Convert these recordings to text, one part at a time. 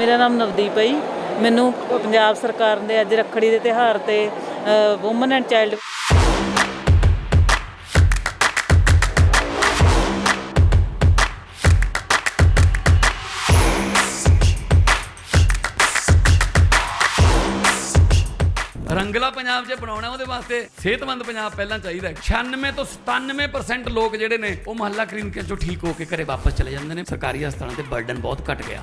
ਮੇਰਾ ਨਾਮ ਨਵਦੀਪ ਹੈ ਜੀ। ਮੈਨੂੰ ਪੰਜਾਬ ਸਰਕਾਰ ਦੇ ਅੱਜ ਰੱਖੜੀ ਦੇ ਤਿਉਹਾਰ ਤੇ woman and child Rangla Punjab 'ਚ ਬਣਾਉਣਾ ਉਹਦੇ ਵਾਸਤੇ ਸਿਹਤਮੰਦ ਪੰਜਾਬ ਪਹਿਲਾਂ ਚਾਹੀਦਾ ਹੈ। 96 ਤੋਂ 97% ਲੋਕ ਜਿਹੜੇ ਨੇ ਉਹ ਮਹੱਲਾ ਕਲੀਨਿਕਾਂ ਚੋਂ ਠੀਕ ਹੋ ਕੇ ਘਰੇ ਵਾਪਸ ਚਲੇ ਜਾਂਦੇ ਨੇ। ਸਰਕਾਰੀ ਹਸਪਤਾਲਾਂ ਤੇ ਬਰਡਨ ਬਹੁਤ ਘਟ ਗਿਆ।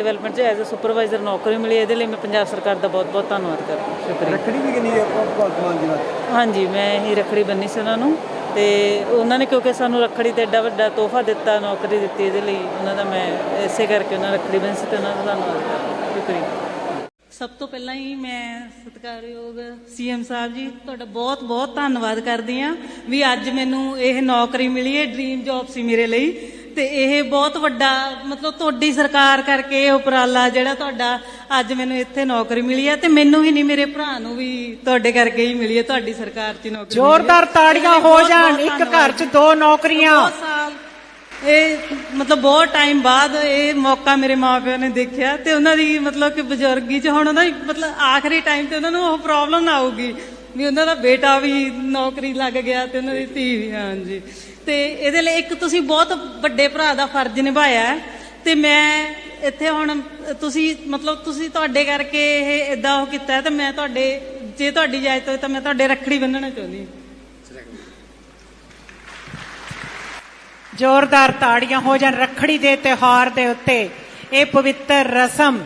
ਡਿਵੈਲਪਮੈਂਟ 'ਚ ਐਜ਼ ਅ ਸੁਪਰਵਾਈਜ਼ਰ ਨੌਕਰੀ ਮਿਲੀ ਇਹਦੇ ਲਈ ਮੈਂ ਪੰਜਾਬ ਸਰਕਾਰ ਦਾ ਬਹੁਤ-ਬਹੁਤ ਧੰਨਵਾਦ ਕਰਦੀ ਹਾਂ। ਸ਼ੁਕਰੀਆ। ਰੱਖੜੀ ਵੀ ਕਿੰਨੀ ਹੈ? ਭਗਵੰਤ ਮਾਨ ਜੀ ਨਾਲ? ਹਾਂਜੀ ਮੈਂ ਹੀ ਰੱਖੜੀ ਬੰਨੀ ਸੀ ਉਹਨਾਂ ਨੂੰ ਤੇ ਉਹਨਾਂ ਨੇ ਕਿਉਂਕਿ ਸਾਨੂੰ ਰੱਖੜੀ ਤੇ ਐਡਾ ਵੱਡਾ ਤੋਹਫਾ ਦਿੱਤਾ ਨੌਕਰੀ ਦਿੱਤੀ ਇਹਦੇ ਲਈ ਉਹਨਾਂ ਦਾ ਮੈਂ ਇਸੇ ਕਰਕੇ ਉਹਨਾਂ ਰੱਖੜੀ ਬੰਨੀ ਸੀ ਤੇ ਉਹਨਾਂ ਦਾ ਧੰਨਵਾਦ ਕਰਦੀ ਹਾਂ। ਸ਼ੁਕਰੀਆ। ਸਭ ਤੋਂ ਪਹਿਲਾਂ ਹੀ ਮੈਂ ਸਤਿਕਾਰਯੋਗ ਸੀਐਮ ਸਾਹਿਬ ਜੀ ਤੁਹਾਡਾ ਬਹੁਤ ਬਹੁਤ ਧੰਨਵਾਦ ਕਰਦੀ ਆ ਵੀ ਅੱਜ ਮੈਨੂੰ ਇਹ ਨੌਕਰੀ ਮਿਲੀ ਹੈ ਡ੍ਰੀਮ ਜੌਬ ਸੀ ਮੇਰੇ ਲਈ। ਤੇ ਇਹ ਬਹੁਤ ਵੱਡਾ ਮਤਲਬ ਤੁਹਾਡੀ ਸਰਕਾਰ ਕਰਕੇ ਇਹ ਉਪਰਾਲਾ ਜਿਹੜਾ ਤੁਹਾਡਾ ਅੱਜ ਮੈਨੂੰ ਇੱਥੇ ਨੌਕਰੀ ਮਿਲੀ ਹੈ ਤੇ ਮੈਨੂੰ ਹੀ ਨਹੀਂ ਮੇਰੇ ਭਰਾ ਨੂੰ ਵੀ ਤੁਹਾਡੇ ਕਰਕੇ ਹੀ ਮਿਲੀ ਹੈ ਤੁਹਾਡੀ ਸਰਕਾਰ 'ਚ ਨੌਕਰੀ। ਜ਼ੋਰਦਾਰ ਤਾੜੀਆਂ ਹੋ ਜਾਣ ਇੱਕ। ਘਰ 'ਚ ਦੋ ਨੌਕਰੀਆਂ ਇਹ ਮਤਲਬ ਬਹੁਤ ਟਾਈਮ ਬਾਅਦ ਇਹ ਮੌਕਾ ਮੇਰੇ ਮਾਪਿਆਂ ਨੇ ਦੇਖਿਆ ਤੇ ਉਹਨਾਂ ਦੀ ਮਤਲਬ ਕਿ ਬਜ਼ੁਰਗੀ 'ਚ ਹੁਣ ਉਹਨਾਂ ਦੀ ਮਤਲਬ ਆਖਰੀ ਟਾਈਮ ਤੇ ਉਹਨਾਂ ਨੂੰ ਉਹ ਪ੍ਰੋਬਲਮ ਨਾ ਆਊਗੀ ਵੀ ਉਹਨਾਂ ਦਾ ਬੇਟਾ ਵੀ ਨੌਕਰੀ ਲੱਗ ਗਿਆ ਤੇ ਉਹਨਾਂ ਦੀ ਧੀ ਵੀ, ਹਾਂਜੀ। ਤੇ ਇਹਦੇ ਲਈ ਇੱਕ ਤੁਸੀਂ ਬਹੁਤ ਵੱਡੇ ਭਰਾ ਦਾ ਫਰਜ਼ ਨਿਭਾਇਆ ਹੈ। ਤੇ ਮੈਂ ਇੱਥੇ ਹੁਣ ਤੁਸੀਂ ਮਤਲਬ ਤੁਸੀਂ ਤੁਹਾਡੇ ਕਰਕੇ ਇਹ ਇਦਾਂ ਉਹ ਕੀਤਾ ਤੇ ਮੈਂ ਤੁਹਾਡੇ, ਜੇ ਤੁਹਾਡੀ ਇਜਾਜ਼ਤ ਹੋਵੇ ਤਾਂ ਮੈਂ ਤੁਹਾਡੇ ਰੱਖੜੀ ਬੰਨਣਾ ਚਾਹੁੰਦੀ ਜ਼ੋਰਦਾਰ ਤਾੜੀਆਂ ਹੋ ਜਾਣ ਰੱਖੜੀ ਦੇ ਤਿਉਹਾਰ ਦੇ ਉੱਤੇ। ਇਹ ਪਵਿੱਤਰ ਰਸਮ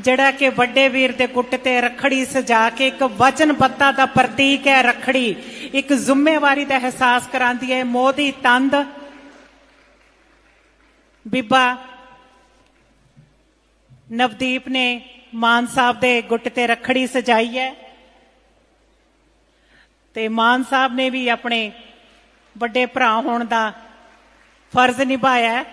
ਜਿਹੜਾ ਕਿ ਵੱਡੇ ਵੀਰ ਦੇ ਗੁੱਟ ਤੇ ਰੱਖੜੀ ਸਜਾ ਕੇ ਇੱਕ ਵਚਨਬੱਧਤਾ ਦਾ ਪ੍ਰਤੀਕ ਹੈ ਰੱਖੜੀ। ਇੱਕ ਜ਼ਿੰਮੇਵਾਰੀ ਦਾ ਅਹਿਸਾਸ ਕਰਾਉਂਦੀ ਹੈ, ਮੋਦੀ ਤੰਦ। ਬੀਬਾ ਨਵਦੀਪ ਨੇ ਮਾਨ ਸਾਹਿਬ ਦੇ ਗੁੱਟ ਤੇ ਰੱਖੜੀ ਸਜਾਈ ਹੈ ਤੇ ਮਾਨ ਸਾਹਿਬ ਨੇ ਵੀ ਆਪਣੇ ਵੱਡੇ ਭਰਾ ਹੋਣ ਦਾ ਫਰਜ਼ ਨਿਭਾਇਆ ਹੈ।